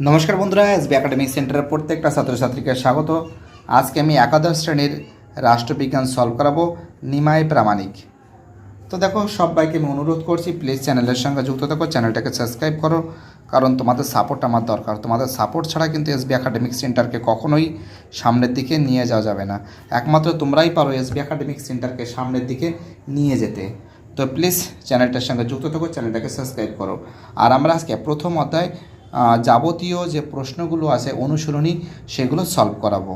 নমস্কার বন্ধুরা SB academic সেন্টারের প্রত্যেকটা ছাত্রছাত্রীকে স্বাগত। আজকে আমি একাদশ শ্রেণির রাষ্ট্রবিজ্ঞান সলভ করাবো নিমাই প্রামাণিক। তো দেখো, সবাইকে আমি অনুরোধ করছি প্লিজ চ্যানেলের সঙ্গে যুক্ত থাকো চ্যানেলটাকে সাবস্ক্রাইব করো, কারণ তোমাদের সাপোর্ট আমার দরকার। তোমাদের সাপোর্ট ছাড়া কিন্তু এসবি একাডেমিক সেন্টারকে কখনোই সামনের দিকে নিয়ে যাওয়া যাবে না। একমাত্র তোমরাই পারো এসবি একাডেমিক সেন্টারকে সামনের দিকে নিয়ে যেতে। তো প্লিজ চ্যানেলটার সঙ্গে যুক্ত থাকো চ্যানেলটাকে সাবস্ক্রাইব করো। আর আমরা আজকে প্রথম অধ্যায় যাবতীয় যে প্রশ্নগুলো আছে, অনুশীলনী, সেগুলো সলভ করাবো।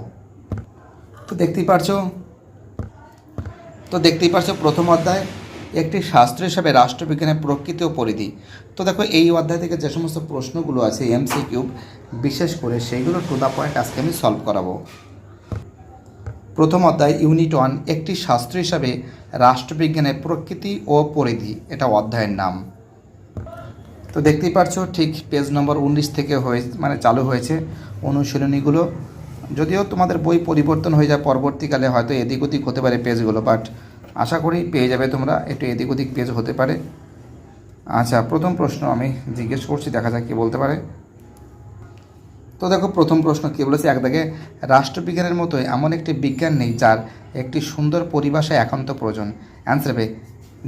তো দেখতেই পারছ? তো দেখতেই পারছ প্রথম অধ্যায় একটি শাস্ত্র হিসাবে রাষ্ট্রবিজ্ঞানের প্রকৃতি ও পরিধি। তো দেখো, এই অধ্যায় থেকে যে সমস্ত প্রশ্নগুলো আছে এমসি কিউব বিশেষ করে সেইগুলো টু দ্য পয়েন্ট আজকে আমি সলভ করাবো। প্রথম অধ্যায় ইউনিট ওয়ান একটি শাস্ত্র হিসাবে রাষ্ট্রবিজ্ঞানের প্রকৃতি ও পরিধি, এটা অধ্যায়ের নাম। তো দেখতেই পারছ, ঠিক পেজ নম্বর উনিশ থেকে হয়ে মানে চালু হয়েছে অনুশীলনীগুলো। যদিও তোমাদের বই পরিবর্তন হয়ে যায় পরবর্তীকালে, হয়তো এদিক ওদিক হতে পারে পেজগুলো বাট আশা করি পেয়ে যাবে তোমরা, একটু এদিক ওদিক পেজ হতে পারে। আচ্ছা প্রথম প্রশ্ন আমি জিজ্ঞেস করছি, দেখা যাক কী বলতে পারে। তো দেখো, প্রথম প্রশ্ন কী বলেছে? একদিকে রাষ্ট্রবিজ্ঞানের মতোই এমন একটি বিজ্ঞান নেই, যার একটি সুন্দর পরিভাষায় একান্ত প্রয়োজন। অ্যান্সার হবে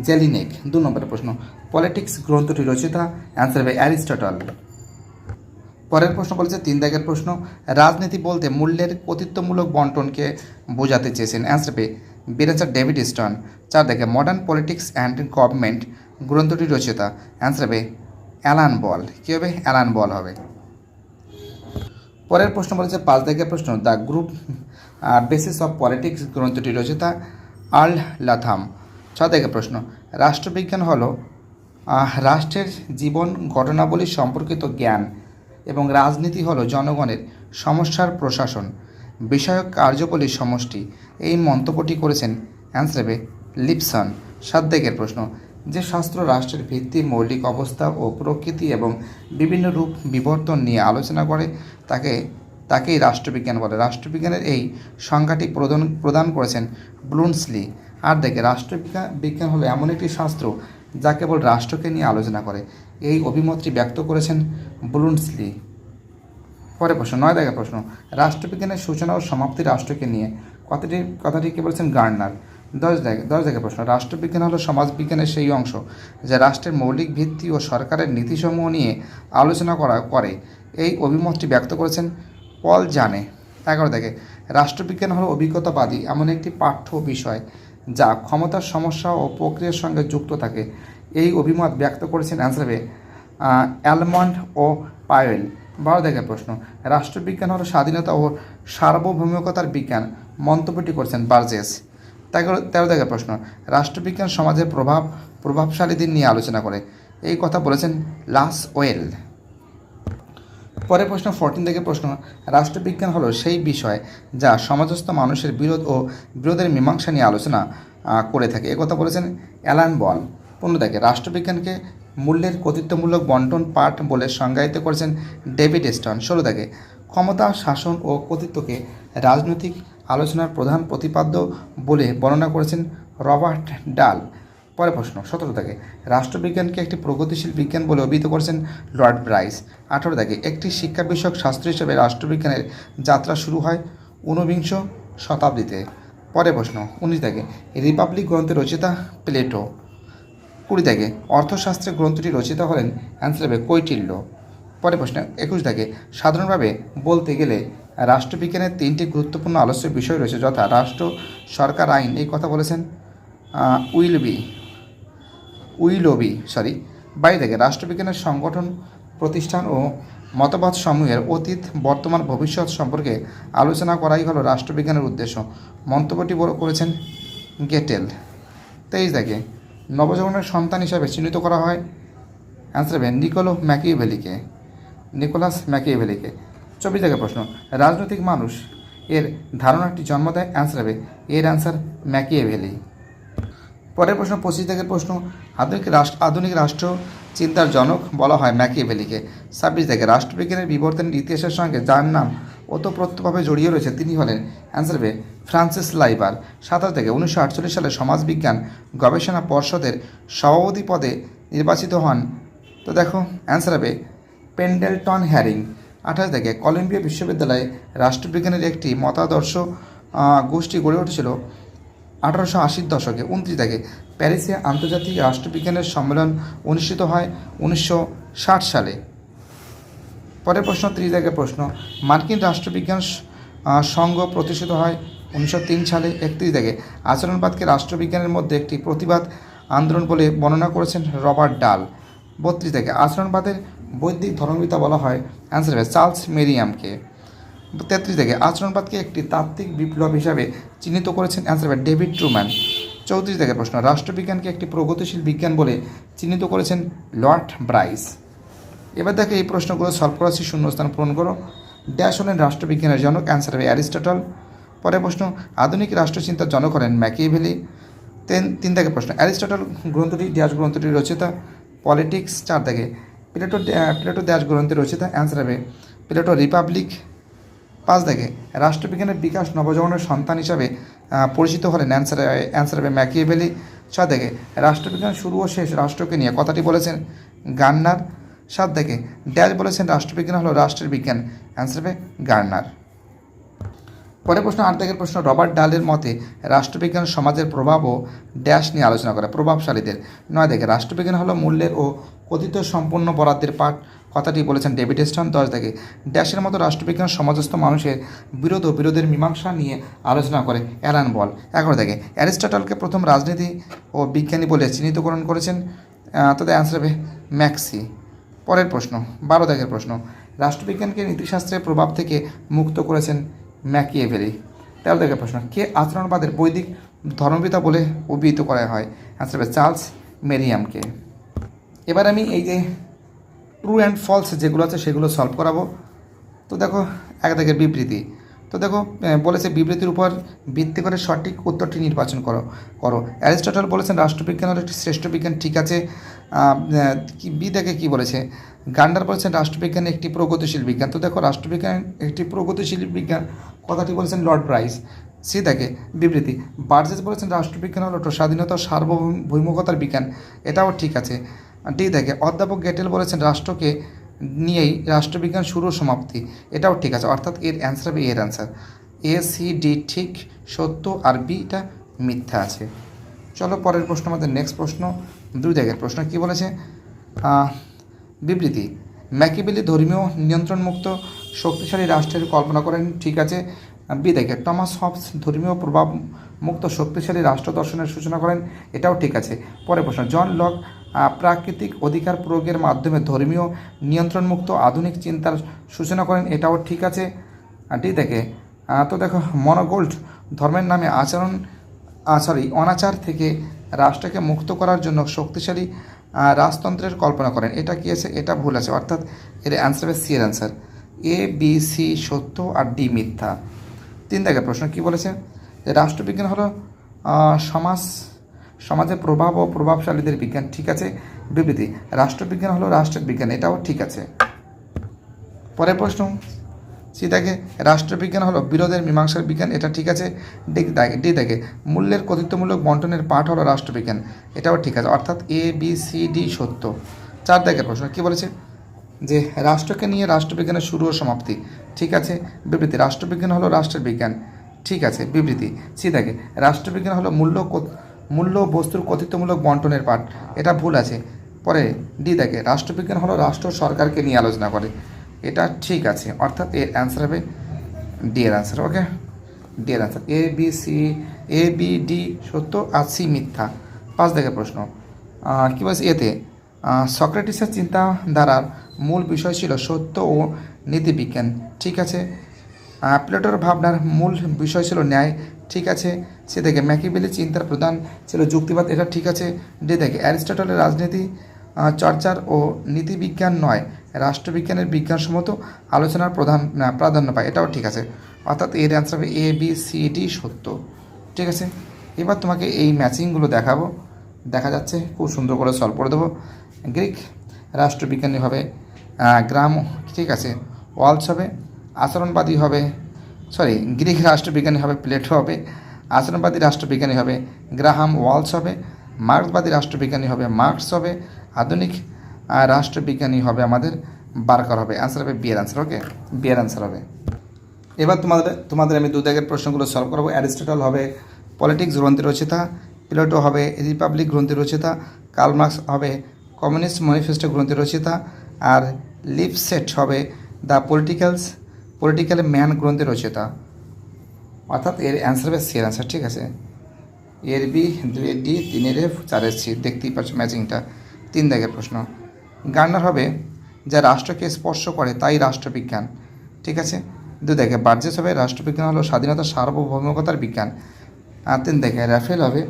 জেলিনেক দু নম্বরের প্রশ্ন পলিটিক্স গ্রন্থটি রচিতা, অ্যান্সার হবে অ্যারিস্টটল। পরের প্রশ্ন বলেছে, তিন দাগের প্রশ্ন, রাজনীতি বলতে মূল্যের কর্তৃত্বমূলক বন্টনকে বোঝাতে চেয়েছেন অ্যান্সার হবে বিরেচার ডেভিড স্টন চার দেখে মডার্ন পলিটিক্স অ্যান্ড গভর্নমেন্ট গ্রন্থটি রচিতা, অ্যান্সার হবে অ্যালান বল। কী হবে অ্যালান বল হবে? পরের প্রশ্ন বলেছে, পাঁচ দাগের প্রশ্ন, the group basis of politics গ্রন্থটি রচিতা, আর্ল লাথাম। ছ দাগের প্রশ্ন, রাষ্ট্রবিজ্ঞান হল রাষ্ট্রের জীবন ঘটনাবলী সম্পর্কিত জ্ঞান এবং রাজনীতি হলো জনগণের সমস্যার প্রশাসন। বিষয়ক কার্যবলীর সমষ্টি। এই মন্তব্যটি করেছেন অ্যান্সার লিপসন। সাদ্দেকের প্রশ্ন, যে শাস্ত্র রাষ্ট্রের ভিত্তি, মৌলিক অবস্থা ও প্রকৃতি এবং বিভিন্ন রূপ বিবর্তন নিয়ে আলোচনা করে, তাকে, তাকেই রাষ্ট্রবিজ্ঞান বলে। রাষ্ট্রবিজ্ঞানের এই সংজ্ঞাটি প্রদান প্রদান করেছেন ব্লুন্সলি। আর দেখে রাষ্ট্রবিজ্ঞান বিজ্ঞান হলো এমন একটি শাস্ত্র যা কেবল রাষ্ট্রকে নিয়ে আলোচনা করে। এই অভিমতটি ব্যক্ত করেছেন ব্লুন্সলি পরে প্রশ্ন, নয় দাগের প্রশ্ন। রাষ্ট্রবিজ্ঞানের সূচনা ও সমাপ্তি রাষ্ট্রকে নিয়ে। কথাটি কথাটি কে বলছেন গার্নার। দশ দাগে, দশ দাগের প্রশ্ন, রাষ্ট্রবিজ্ঞান হলো সমাজবিজ্ঞানের সেই অংশ যা রাষ্ট্রের মৌলিক ভিত্তি ও সরকারের নীতিসমূহ নিয়ে আলোচনা করা, করে। এই অভিমতটি ব্যক্ত করেছেন পল জানে। এগারো দেখে রাষ্ট্রবিজ্ঞান হলো অভিজ্ঞতাবাদী, এমন একটি পাঠ্য বিষয় যা ক্ষমতার সমস্যা ও প্রক্রিয়ার সঙ্গে যুক্ত থাকে। এই অভিমত ব্যক্ত করেছেন অ্যান্সার হবে অ্যালমন্ড ও পায়েল বারো দেখে প্রশ্ন, রাষ্ট্রবিজ্ঞান হল স্বাধীনতা ও সার্বভৌমিকতার বিজ্ঞান, মন্তব্যটি করছেন বার্জেস। তেরো দেখে প্রশ্ন, রাষ্ট্রবিজ্ঞান সমাজের প্রভাব প্রভাবশালীদের নিয়ে আলোচনা করে। এই কথা বলেছেন লাস ওয়েল। পরের প্রশ্ন ফোরটিন থেকে প্রশ্ন, রাষ্ট্রবিজ্ঞান হলো সেই বিষয় যা সমাজস্থ মানুষের বিরোধ ও বিরোধের মীমাংসা নিয়ে আলোচনা করে থাকে। একথা বলেছেন অ্যালান বল। পনেরো থেকে রাষ্ট্রবিজ্ঞানকে মূল্যের কর্তৃত্বমূলক বন্টন পাঠ বলে সংজ্ঞায়িত করেছেন ডেভিড স্টন। ষোলো থেকে ক্ষমতা, শাসন ও কর্তৃত্বকে রাজনৈতিক আলোচনার প্রধান প্রতিপাদ্য বলে বর্ণনা করেছেন রবার্ট ডাল। পরে প্রশ্ন সতেরো থেকে রাষ্ট্রবিজ্ঞানকে একটি প্রগতিশীল বিজ্ঞান বলে অভিহিত করেছেন লর্ড ব্রাইস। আঠারো থেকে একটি শিক্ষা বিষয়ক শাস্ত্র হিসেবে রাষ্ট্রবিজ্ঞানের যাত্রা শুরু হয় ঊনবিংশ শতাব্দীতে। পরে প্রশ্ন উনিশ থেকে রিপাবলিক গ্রন্থের রচিতা প্লেটো। কুড়ি থেকে অর্থশাস্ত্রের গ্রন্থটি রচিতা হলেন অ্যান্সার কৈটিল্য। পরে প্রশ্ন একুশ থেকে সাধারণভাবে বলতে গেলে রাষ্ট্রবিজ্ঞানের তিনটি গুরুত্বপূর্ণ আলোচ্য বিষয় রয়েছে যথা রাষ্ট্র সরকার আইন এই কথা বলেছেন আহ, উইলবি। উইলবি সরি বাড়ি থেকে রাষ্ট্রবিজ্ঞানের সংগঠন, প্রতিষ্ঠান ও মতবাদ সমূহের অতীত, বর্তমান, ভবিষ্যৎ সম্পর্কে আলোচনা করাই হলো রাষ্ট্রবিজ্ঞানের উদ্দেশ্য। মন্তব্যটি বড় করেছেন গেটেল। তেইশ দেখে নবজগনের সন্তান হিসাবে চিহ্নিত করা হয়। অ্যান্সার হবে নিকোলো ম্যাকিভেলিকে নিকোলাস ম্যাকিভেলিকে চব্বিশ থেকে প্রশ্ন, রাজনৈতিক মানুষ এর ধারণাটি জন্ম দেয়? অ্যান্সার হবে, এর অ্যান্সার ম্যাকিয়েভেলি। পরের প্রশ্ন, পঁচিশ থেকে প্রশ্ন, আধুনিক রাষ্ট্র আধুনিক রাষ্ট্র চিন্তার জনক বলা হয় ম্যাকিয়েভেলিকে। ছাব্বিশ থেকে, রাষ্ট্রবিজ্ঞানের বিবর্তনের ইতিহাসের সঙ্গে যার নাম ওতপ্রোতভাবে জড়িয়ে রয়েছে তিনি হলেন অ্যান্সার হবে ফ্রান্সিস লাইবার। সাতাশ থেকে, উনিশশো আটচল্লিশ সালে সমাজবিজ্ঞান গবেষণা পর্ষদের সভাপতি পদে নির্বাচিত হন। তো দেখো, অ্যান্সার হবে পেন্ডেলটন হ্যারিং। আঠাশ থেকে, কলম্বিয়া বিশ্ববিদ্যালয়ে রাষ্ট্রবিজ্ঞানের একটি মতাদর্শ গোষ্ঠী গড়ে উঠেছিল। আঠারোশো আশির দশকে উনত্রিশ থেকে প্যারিসে আন্তর্জাতিক রাষ্ট্রবিজ্ঞানের সম্মেলন অনুষ্ঠিত হয় উনিশশো ষাট সালে। পরের প্রশ্ন, ত্রিশ থেকে প্রশ্ন, মার্কিন রাষ্ট্রবিজ্ঞান সংঘ প্রতিষ্ঠিত হয় উনিশশো তিন সালে একত্রিশ থেকে আচরণবাদকে রাষ্ট্রবিজ্ঞানের মধ্যে একটি প্রতিবাদ আন্দোলন বলে বর্ণনা করেছেন রবার্ট ডাল। বত্রিশ থেকে আচরণবাদের বৈদিক ধর্মবিতা বলা হয় অ্যান্সার হবে চার্লস মেরিয়ামকে। তেত্রিশ থেকে আচরণবাদকে একটি তাত্ত্বিক বিপ্লব হিসাবে চিহ্নিত করেছেন অ্যান্সার ডেভিড ট্রুম্যান। চৌত্রিশ থেকে প্রশ্ন, রাষ্ট্রবিজ্ঞানকে একটি প্রগতিশীল বিজ্ঞান বলে চিহ্নিত করেছেন লর্ড ব্রাইস। এবার দেখো এই প্রশ্নগুলো সলভ শূন্যস্থান পূরণ করো। ড্যাশ হলেন রাষ্ট্রবিজ্ঞানের জনক, অ্যান্সার হবে অ্যারিস্টটল। পরের প্রশ্ন, আধুনিক রাষ্ট্রচিন্তার জনক হলেন ম্যাকিয়েভেলি। তিন তিন থেকে প্রশ্ন, অ্যারিস্টটল গ্রন্থটি, ড্যাশ গ্রন্থটির রচিতা? পলিটিক্স, চার থেকে প্লেটো প্লেটো, ড্যাশ গ্রন্থের রচিতা? অ্যান্সার হবে প্লেটো, রিপাবলিক। পাঁচ দেখে। রাষ্ট্রবিজ্ঞানের বিকাশ নবজীবনের সন্তান হিসাবে পরিচিত হলেন অ্যান্সার অ্যান্সার হবে ম্যাকিয়েভেলি। ছয় দেখে, রাষ্ট্রবিজ্ঞান শুরু ও শেষ রাষ্ট্রকে নিয়ে কথাটি বলেছেন গান্নার সাত দেখে ড্যাশ বলেছেন রাষ্ট্রবিজ্ঞান হলো রাষ্ট্রের বিজ্ঞান। অ্যান্সার হবে গার্নার। পরের প্রশ্ন আট দাগের প্রশ্ন, রবার্ট ডালের মতে রাষ্ট্রবিজ্ঞান সমাজের প্রভাব ও ড্যাশ নিয়ে আলোচনা করে, প্রভাবশালীদের। নয় দেখে, রাষ্ট্রবিজ্ঞান হলো মূল্যের ও কথিত সম্পূর্ণ বরাদ্দের পাঠ। কথাটি বলেছেন ডেভিড স্টন দশ দেখে, ড্যাশের মতো রাষ্ট্রবিজ্ঞান সমাজস্থ মানুষের বিরোধ ও বিরোধের মীমাংসা নিয়ে আলোচনা করে অ্যালান বল। এগারো দেখে, অ্যারিস্টটলকে প্রথম রাজনীতি ও বিজ্ঞানী বলে চিহ্নিতকরণ করেছেন তাদের অ্যান্সার হবে ম্যাক্সি। পরের প্রশ্ন, বারো দাগের প্রশ্ন, রাষ্ট্রবিজ্ঞানকে নীতিশাস্ত্রের প্রভাব থেকে মুক্ত করেছেন ম্যাকিয়েভেলি তেরো দাগের প্রশ্ন, কে আচরণবাদের বৈদিক ধর্মপিতা বলে অভিহিত করা হয়? অ্যান্সার হবে চার্লস মেরিয়ামকে। এবার আমি এই যে ট্রু অ্যান্ড ফলস যেগুলো আছে সেগুলো সলভ করাবো। তো দেখো, এক দাগের বিবৃতি। তো দেখো বলেছে বিবৃতির উপর ভিত্তি করে সঠিক উত্তরটি নির্বাচন করো করো। অ্যারিস্টটল বলেছেন রাষ্ট্রবিজ্ঞান হলো একটি শ্রেষ্ঠ বিজ্ঞান, ঠিক আছে। আহ, কি বলেছে? গান্ডার বলেছেন রাষ্ট্রবিজ্ঞান একটি প্রগতিশীল বিজ্ঞান। তো দেখো রাষ্ট্রবিজ্ঞান একটি প্রগতিশীল বিজ্ঞান কথাটি বলেছেন লর্ড ব্রাইস সি দেখে বিবৃতি। বার্জেস বলেছেন রাষ্ট্রবিজ্ঞান হলো স্বাধীনতা সার্বভৌমকতার বিজ্ঞান। এটাও ঠিক আছে। ডি দেখে অধ্যাপক গেটেল বলেছেন রাষ্ট্রকে নিয়েই রাষ্ট্রবিজ্ঞান শুরু সমাপ্তি। এটাও ঠিক আছে অর্থাৎ এর অ্যান্সার হবে এর অ্যান্সার এ সি ডি ঠিক সত্য আর বিটা মিথ্যা আছে। চলো, পরের প্রশ্ন, আমাদের নেক্সট প্রশ্ন, দুই দাগের প্রশ্ন, কি বলেছে? বিবৃতি, ম্যাকিবেলি ধর্মীয় নিয়ন্ত্রণমুক্ত শক্তিশালী রাষ্ট্রের কল্পনা করেন, ঠিক আছে। বি দেখে টমাস হবস ধর্মীয় প্রভাব মুক্ত শক্তিশালী রাষ্ট্র দর্শনের সূচনা করেন, এটাও ঠিক আছে। পরের প্রশ্ন, জন লক প্রাকৃতিক অধিকার প্রয়োগের মাধ্যমে ধর্মীয় নিয়ন্ত্রণমুক্ত আধুনিক চিন্তার সূচনা করেন, এটাও ঠিক আছে। ডি দেখে তো দেখো, মনোগোল্ড ধর্মের নামে আচরণ সরি অনাচার থেকে রাষ্ট্রকে মুক্ত করার জন্য শক্তিশালী রাজতন্ত্রের কল্পনা করেন। এটা কি আছে? এটা ভুল আছে। অর্থাৎ এর অ্যান্সার হবে সি এর অ্যান্সার এ বি সি সত্য আর ডি মিথ্যা। তিন দাগের প্রশ্ন, কি বলেছে? যে রাষ্ট্রবিজ্ঞান হলো সমাজ সমাজের প্রভাব ও প্রভাবশালীদের বিজ্ঞান। ঠিক আছে? বিবৃতি। রাষ্ট্রবিজ্ঞান হলো রাষ্ট্রের বিজ্ঞান। এটাও ঠিক আছে। পরের প্রশ্ন। সি দেখে রাষ্ট্রবিজ্ঞান হলো বিরোধের মীমাংসার বিজ্ঞান, এটা ঠিক আছে। ডি দেখে ডি দেখে, মূল্যের কর্তৃত্বমূলক বন্টনের পাঠ হলো রাষ্ট্রবিজ্ঞান, এটাও ঠিক আছে। অর্থাৎ এ বি সি ডি সত্য। চার দেখের প্রশ্ন, কী বলেছে? যে রাষ্ট্রকে নিয়ে রাষ্ট্রবিজ্ঞানের শুরু ও সমাপ্তি, ঠিক আছে? বিবৃতি, রাষ্ট্রবিজ্ঞান হলো রাষ্ট্রের বিজ্ঞান, ঠিক আছে? বিবৃতি, সি দেখে, রাষ্ট্রবিজ্ঞান হলো মূল্য মূল্য বস্তুর কর্তৃত্বমূলক বন্টনের পাঠ, এটা ভুল আছে। পরে, ডি দেখে, রাষ্ট্রবিজ্ঞান হলো রাষ্ট্র সরকারকে নিয়ে আলোচনা করে। এটা ঠিক আছে। অর্থাৎ এর অ্যান্সার হবে ডি এর অ্যান্সার ওকে ডি এর answer A B C A B D সত্য আর সি মিথ্যা। পাঁচ দেখে প্রশ্ন। কি বলছে এতে? সক্রেটিসের চিন্তাধারার মূল বিষয় ছিল সত্য ও নীতিবিজ্ঞান। ঠিক আছে। প্লেটোর ভাবনার মূল বিষয় ছিল ন্যায়। ঠিক আছে। সে থেকে ম্যাকিবেলি চিন্তার প্রধান ছিল যুক্তিবাদ, এটা ঠিক আছে। ডি দেখে, অ্যারিস্টটলের রাজনীতি চর্চার ও নীতিবিজ্ঞান নয়। রাষ্ট্রবিজ্ঞানের বিজ্ঞানসম্মত আলোচনার প্রধান প্রাধান্য পায়। এটাও ঠিক আছে। অর্থাৎ এর অ্যান্সার হবে এ বি সি ডি সত্য। ঠিক আছে? এবার তোমাকে এই ম্যাচিংগুলো দেখাবো। দেখা যাচ্ছে, খুব সুন্দর করে সলভ করে দেবো। গ্রিক রাষ্ট্রবিজ্ঞানী হবে গ্রাম, ঠিক আছে? ওয়ালস হবে, আচরণবাদী হবে, সরি, গ্রিক রাষ্ট্রবিজ্ঞানী হবে, প্লেটো হবে, আচরণবাদী রাষ্ট্রবিজ্ঞানী হবে, গ্রাহাম ওয়ালস হবে মার্ক্সবাদী রাষ্ট্রবিজ্ঞানী হবে, মার্কস হবে, আধুনিক রাষ্ট্রবিজ্ঞানী হবে আমাদের বার করা হবে অ্যান্সার হবে বিয়ের অ্যান্সার ওকে বিয়ের অ্যান্সার হবে। এবার তোমাদের তোমাদের আমি দু দাগের প্রশ্নগুলো সলভ করব। অ্যারিস্টটল হবে পলিটিক্স গ্রন্থের রচিতা প্লেটো হবে রিপাবলিক গ্রন্থের রচিতা কার্ল মার্কস হবে কমিউনিস্ট ম্যানিফেস্টো গ্রন্থের রচিতা, আর লিপসেট হবে দ্য পলিটিক্যালস পলিটিক্যাল ম্যান গ্রন্থের রচিতা। অর্থাৎ এর অ্যান্সার হবে সি অ্যান্সার ঠিক আছে? এর বি দুই ডি তিনের এফ চারের সি দেখতেই পাচ্ছ ম্যাচিংটা তিন দাগের প্রশ্ন। গার্নার হবে যা রাষ্ট্রকে স্পর্শ করে, তাই রাষ্ট্রবিজ্ঞান। ঠিক আছে? দু দেখে বার্জেস হবে রাষ্ট্রবিজ্ঞান হলো স্বাধীনতা সার্বভৌমিকতার বিজ্ঞান। আর তিন দেখে, রাফেল হবে।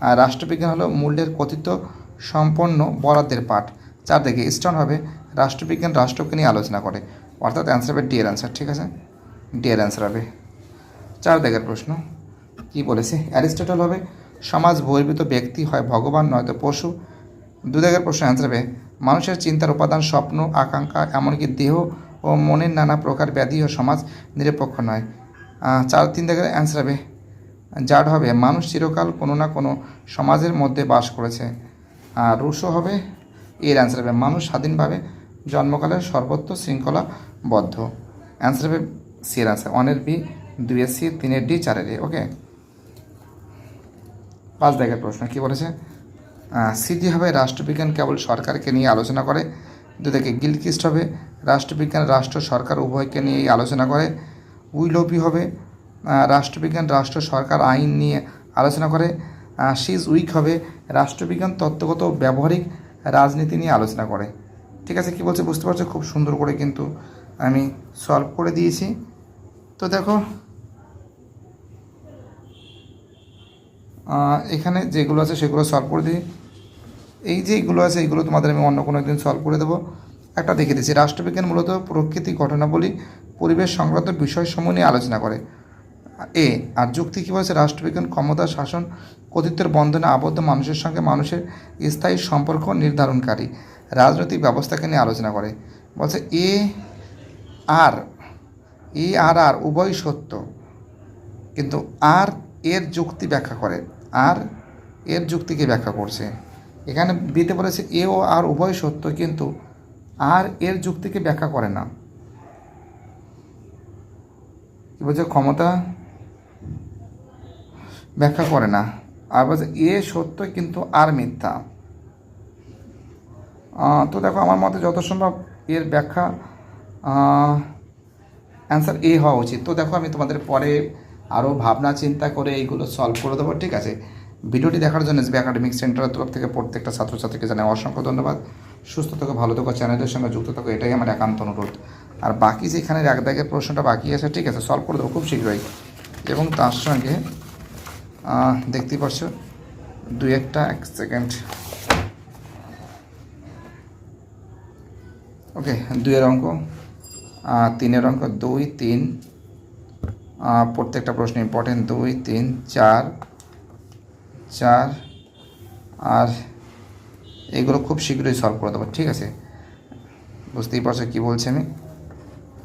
আর রাষ্ট্রবিজ্ঞান হলো মূল্যের কথিত সম্পন্ন বরাদ্দের পাঠ। চার দেখে, স্টন হবে। রাষ্ট্রবিজ্ঞান রাষ্ট্রকে নিয়ে আলোচনা করে। অর্থাৎ অ্যান্সার হবে ডি এর অ্যান্সার ঠিক আছে? ডি এর অ্যান্সার হবে। চার দেখার প্রশ্ন। কি বলেছে? অ্যারিস্টটল হবে। সমাজ বহির্ভূত ব্যক্তি হয় ভগবান, নয়তো পশু। দু দেখার প্রশ্ন অ্যান্সার হবে। মানুষের চিন্তার উপাদান, স্বপ্ন, আকাঙ্ক্ষা, এমনকি দেহ ও মনের নানা প্রকার ব্যাধি ও সমাজ নিরপেক্ষ নয়। চার তিন দেখার অ্যান্সার হবে। জাড হবে, মানুষ চিরকাল কোনো না কোনো সমাজের মধ্যে বাস করেছে। আর রুশো হবে, এর অ্যান্সার হবে, মানুষ স্বাধীনভাবে জন্মকালের সর্বত্র শৃঙ্খলাবদ্ধ অ্যান্সার হবে সি এর অ্যান্সার ওয়ানের বি দুই এর সি তিনের ডি চারের ওকে পাঁচ দাগের প্রশ্ন, কি বলেছে? সিটি হবে রাষ্ট্রবিজ্ঞান কেবল সরকারকে নিয়ে আলোচনা করে দু থেকে গিলকিস্ট হবে, রাষ্ট্রবিজ্ঞান, রাষ্ট্র, সরকার উভয়কে নিয়েই আলোচনা করে, উইলোপি হবে রাষ্ট্রবিজ্ঞান, রাষ্ট্র, সরকার আইন নিয়ে আলোচনা করে সিজ উইক হবে, রাষ্ট্রবিজ্ঞান, তত্ত্বগত, ব্যবহারিক, রাজনীতি নিয়ে আলোচনা করে। ঠিক আছে, কি বলছে বুঝতে পারছ? খুব সুন্দর করে কিন্তু আমি সলভ করে দিয়েছি। তো দেখো এখানে যেগুলো আছে সেগুলো সলভ করে দিই। এই যে এইগুলো আছে এইগুলো তোমাদের আমি অন্য কোনো একদিন সলভ করে দেবো। একটা দেখে দিচ্ছি, রাষ্ট্রবিজ্ঞান মূলত প্রকৃতি ঘটনাবলী পরিবেশ সংক্রান্ত বিষয়সমূহ নিয়ে আলোচনা করে। এ, আর যুক্তি কী বলছে? রাষ্ট্রবিজ্ঞান ক্ষমতা, শাসন, কর্তৃত্বের বন্ধনে আবদ্ধ মানুষের সঙ্গে মানুষের স্থায়ী সম্পর্ক নির্ধারণকারী, রাজনৈতিক ব্যবস্থাকে নিয়ে আলোচনা করে। বলছে, এ আর এ আর আর উভয় সত্য। কিন্তু আর এর যুক্তি ব্যাখ্যা করে। আর এর যুক্তিকে ব্যাখ্যা করছে? এখানে বিতে বলেছে এ ও আর উভয় সত্য, কিন্তু আর এর যুক্তিকে ব্যাখ্যা করে না। কি বলছে? ক্ষমতা ব্যাখ্যা করে না। আর বলছে এ সত্য, কিন্তু আর মিথ্যা। তো দেখো, আমার মতে যত সম্ভব এর ব্যাখ্যা অ্যান্সার এ হওয়া উচিত। তো দেখো, আমি তোমাদের পরে ভাবনা, চিন্তা করে এইগুলো সলভ করে দেবো, ঠিক আছে? ভিডিওটি দেখার জন্য এসবি একাডেমিক সেন্টারের তরফ থেকে প্রত্যেকটা ছাত্রছাত্রীকে জানাই অসংখ্য ধন্যবাদ। সুস্থ থাকো, ভালো থাকো, চ্যানেলের সঙ্গে যুক্ত থাকো, এটাই আমার একান্ত অনুরোধ। আর বাকি যেখানে এক দাগের প্রশ্নটা বাকি আছে, ঠিক আছে সলভ করে দেবো খুব শীঘ্রই। এবং তার সঙ্গে দেখতেই পাচ্ছ দুই একটা, এক সেকেন্ড ওকে দুইয়ের অঙ্ক তিনের অঙ্ক, দুই, তিন প্রত্যেকটা প্রশ্ন ইম্পর্টেন্ট দুই, তিন, চার চার, আর এগুলো খুব শীঘ্রই সলভ করে দেবো, ঠিক আছে? বুঝতেই পারছ কী বলছি আমি?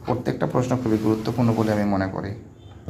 প্রত্যেকটা প্রশ্ন খুবই গুরুত্বপূর্ণ বলে আমি মনে করি।